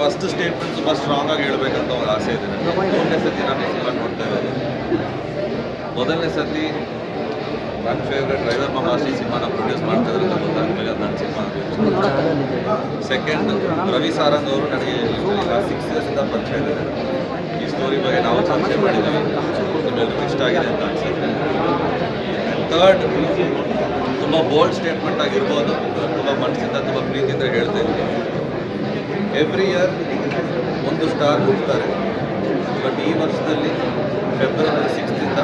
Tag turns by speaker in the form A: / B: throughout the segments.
A: First statement ತುಂಬ strong ಆಗಿ ಹೇಳ್ಬೇಕಂತ ಒಂದು ಆಸೆ ಇದೆ ಮೂರನೇ ಸತಿ ನಾನು ಸಿನಿಮಾ ನೋಡ್ತಾ ಇರೋದು. ಮೊದಲನೇ ಸತಿ ನನ್ನ ಫೇವ್ರೆಟ್ ಡ್ರೈವರ್ ಮಮಾಸಿ ಸಿನಿಮಾನ ಪ್ರೊಡ್ಯೂಸ್ ಮಾಡ್ತಾ ಇದ್ರೆ ಗೊತ್ತಾದ್ಮೇಲೆ ಅದು ನನ್ನ ಸಿನಿಮಾ ಸೆಕೆಂಡ್ ರವಿ ಸಾರಂಗ್ ಅವರು ನನಗೆ ಸಿಕ್ಸ್ ಇಯರ್ಸಿಂದ ಪರಿಚಯ ಇದ್ದಾರೆ. ಈ ಸ್ಟೋರಿ ಬಗ್ಗೆ ನಾವು ಚರ್ಚೆ ಮಾಡಿದ್ದೀವಿ. ನಿಮ್ಮೆಲ್ಲರಿಗೂ ಇಷ್ಟ ಆಗಿದೆ ಅಂತ ಅನ್ಸುತ್ತೆ. ಥರ್ಡ್ ತುಂಬ ಬೋಲ್ಡ್ ಸ್ಟೇಟ್ಮೆಂಟ್ ಆಗಿರ್ಬೋದು. ತುಂಬ ಮನಸ್ಸಿಂದ ತುಂಬ ಪ್ರೀತಿಯಿಂದ ಹೇಳ್ತಾ ಇದ್ದೀನಿ. ಎವ್ರಿ ಇಯರ್ ಒಂದು ಸ್ಟಾರ್ ಹೋಗ್ತಾರೆ ಬಟ್ ಈ ವರ್ಷದಲ್ಲಿ ಫೆಬ್ರವರಿ ಸಿಕ್ಸ್ತಿಂದ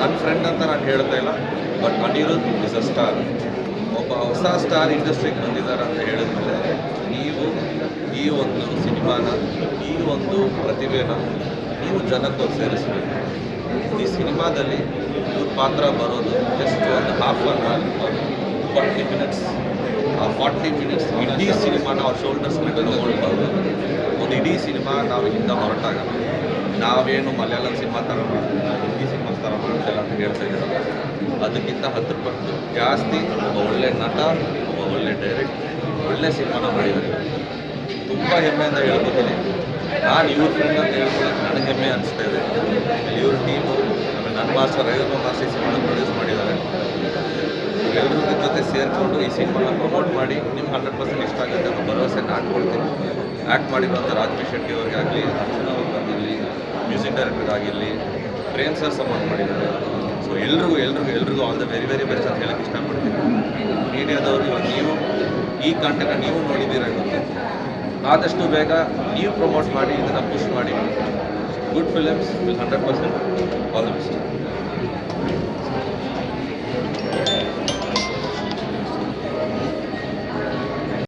A: ನನ್ನ ಫ್ರೆಂಡ್ ಅಂತ ನಾನು ಹೇಳ್ತಾ ಇಲ್ಲ but Anirudh is a star ಒಬ್ಬ ಹೊಸ ಸ್ಟಾರ್ ಇಂಡಸ್ಟ್ರಿಗೆ ಬಂದಿದ್ದಾರೆ ಅಂತ ಹೇಳಿದ್ಮೇಲೆ ನೀವು ಈ ಒಂದು ಸಿನಿಮಾನ, ಈ ಒಂದು ಪ್ರತಿಭೆನ ನೀವು ಜನಕ್ಕೆ ಸೇರಿಸಬೇಕು. ಈ ಸಿನಿಮಾದಲ್ಲಿ ಇವ್ರ ಪಾತ್ರ ಬರೋದು ಜಸ್ಟ್ ಒಂದು half an hour forty minutes ಆ ಫಾರ್ಟಿ ಮಿನಿಟ್ಸ್ ಇಡೀ ಸಿನಿಮಾನ ಅವ್ರ ಶೋಲ್ಡರ್ಸ್ ಮೇಲೆ ತಗೊಳ್ಬಾರ್ದು ಒಂದು ಇಡೀ ಸಿನಿಮಾ ನಾವು ಇಲ್ಲಿಂದ ಹೊರಟಾಗ ನಾವೇನು ಮಲಯಾಳಂ ಸಿನಿಮಾ ಥರ ಮಾಡ್ತೀವಿ ಹಿಂದಿ ಸಿನಿಮಾ ಥರ ಮಾಡ್ತಿಲ್ಲ ಅಂತ ಹೇಳ್ತಾ ಅದಕ್ಕಿಂತ ಹತ್ತು ಪಟ್ಟು ಜಾಸ್ತಿ ಒಬ್ಬ ಒಳ್ಳೆ ನಟ, ಒಬ್ಬ ಒಳ್ಳೆ ಡೈರೆಕ್ಟ್ ಒಳ್ಳೆ ಸಿನಿಮಾನ ಮಾಡಿದ್ದಾರೆ. ತುಂಬ ಹೆಮ್ಮೆಯಿಂದ ಹೇಳ್ಕೊತೀನಿ. ನಾನು ಇವ್ರ ಫ್ರೆಂಡ್ ಅಂತ ಹೇಳ್ಕೊಳಕ್ಕೆ ನನಗೆ ಹೆಮ್ಮೆ ಅನಿಸ್ತಾ ಇದೆ. ಇವ್ರ ಟೀಮು ನನ್ನ ಮಾಸ್ಟರ್ ಐವತ್ತು ಮಾಸ್ಟರ್ ಸಿನಿಮಾನ ಪ್ರೊಡ್ಯೂಸ್ ಮಾಡಿದ್ದಾರೆ. ಸೇರಿಕೊಂಡು ಈ ಸಿನಿಮಾನ ಪ್ರಮೋಟ್ ಮಾಡಿ ನಿಮ್ಗೆ ಹಂಡ್ರೆಡ್ ಪರ್ಸೆಂಟ್ ಇಷ್ಟ ಆಗುತ್ತೆ ಅನ್ನೋ ಭರವಸೆ ನಾನು ಕೊಡ್ತೀನಿ ಆ್ಯಕ್ಟ್ ಮಾಡಿರುವಂಥ ರಾಜ್ವೀರ್ ಶೆಟ್ಟಿ ಅವ್ರಿಗಾಗಲಿ ಅರ್ಚನಾ ಅವ್ರಿಗಾಗಿರಲಿ ಮ್ಯೂಸಿಕ್ ಡೈರೆಕ್ಟರ್ ಆಗಿರಲಿ, ಪ್ರೇಮ್ ಸರ್ ಸಪೋರ್ಟ್ ಮಾಡಿದ್ದಾರೆ. ಸೊ ಎಲ್ರಿಗೂ ಎಲ್ರಿಗೂ ಎಲ್ರಿಗೂ all the very very best ಅಂತ ಹೇಳಕ್ಕೆ ಇಷ್ಟಪಡ್ತೀನಿ. ಮೀಡಿಯಾದವರು ಇವಾಗ ನೀವು, ಈ ಕಂಟೆಂಟ್ನ ನೀವು ನೋಡಿದ್ದೀರ ಗೊತ್ತೆ? ಆದಷ್ಟು ಬೇಗ ನೀವು ಪ್ರಮೋಟ್ ಮಾಡಿ, ಇದನ್ನು ಪುಷ್ ಮಾಡಿ. Good films will hundred percent all the best